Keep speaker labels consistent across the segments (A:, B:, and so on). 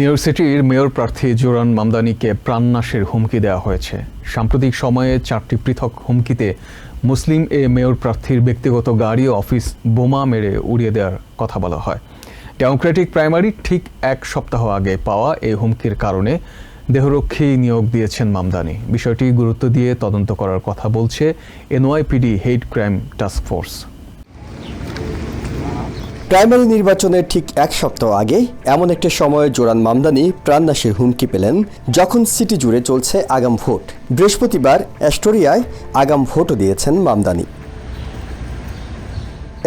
A: New সিটির mayor প্রার্থী Zoran মামদানিকে প্রাণনাশের হুমকি দেওয়া হয়েছে। সাম্প্রতিক সময়ে চারটি পৃথক হুমকিতে মুসলিম এ মেয়র প্রার্থীর ব্যক্তিগত গাড়ি ও অফিস বোমা মেরে উড়িয়ে দেওয়ার কথা বলা হয়। ডেমোক্রেটিক প্রাইমারি ঠিক এক সপ্তাহ আগে পাওয়া এই হুমকির কারণে দেহরক্ষী নিয়োগ দিয়েছেন মামদানি। বিষয়টি গুরুত্ব দিয়ে তদন্ত করার কথা বলছে NYPD hate crime task force.
B: Primary নির্বাচনের ঠিক এক সপ্তাহ আগে এমন একটা সময়ে জোরান মামদানি প্রাণনাশের হুমকি পেলেন যখন সিটি জুড়ে চলছে আগাম ভোট। বৃহস্পতিবার অ্যাস্টোরিয়ায় আগাম ভোটও দিয়েছেন মামদানি।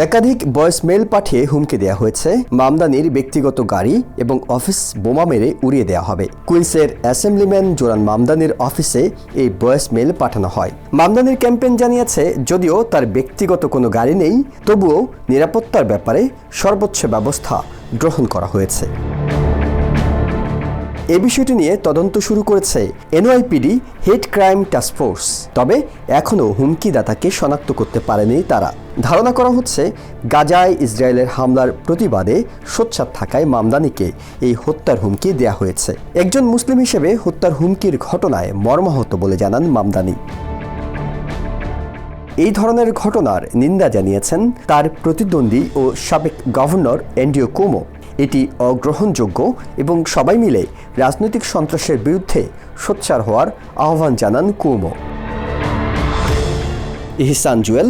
B: একাধিক ভয়েস মেল পাঠিয়ে হুমকি দেওয়া হয়েছে। মামদানির ব্যক্তিগত গাড়ি এবং অফিস বোমা মেরে উড়িয়ে দেওয়া হবে। কুইন্সের অ্যাসেম্বলিম্যান জোরান মামদানির অফিসে এই ভয়েস মেল পাঠানো হয়। মামদানির ক্যাম্পেইন জানিয়েছে, যদিও তার ব্যক্তিগত কোনো গাড়ি নেই, তবুও নিরাপত্তার ব্যাপারে সর্বোচ্চ ব্যবস্থা গ্রহণ করা হয়েছে। এ বিষয়টি নিয়ে তদন্ত শুরু করেছে NYPD hate crime task force. তবে এখনও হুমকিদাতাকে শনাক্ত করতে পারেনি তারা। ধারণা করা হচ্ছে, গাজায় ইসরায়েলের হামলার প্রতিবাদে সোচ্চার থাকায় মামদানিকে এই হত্যার হুমকি দেয়া হয়েছে। একজন মুসলিম হিসেবে হত্যার হুমকির ঘটনায় মর্মাহত বলে জানান মামদানি। এই ধরনের ঘটনার নিন্দা জানিয়েছেন তার প্রতিদ্বন্দ্বী ও সাবেক গভর্নর এন্ডিও কুমো। এটি অগ্রহণযোগ্য এবং সবাই মিলে রাজনৈতিক সন্ত্রাসের বিরুদ্ধে সোচ্চার হওয়ার আহ্বান জানান Cuomo. Ihsan Jewel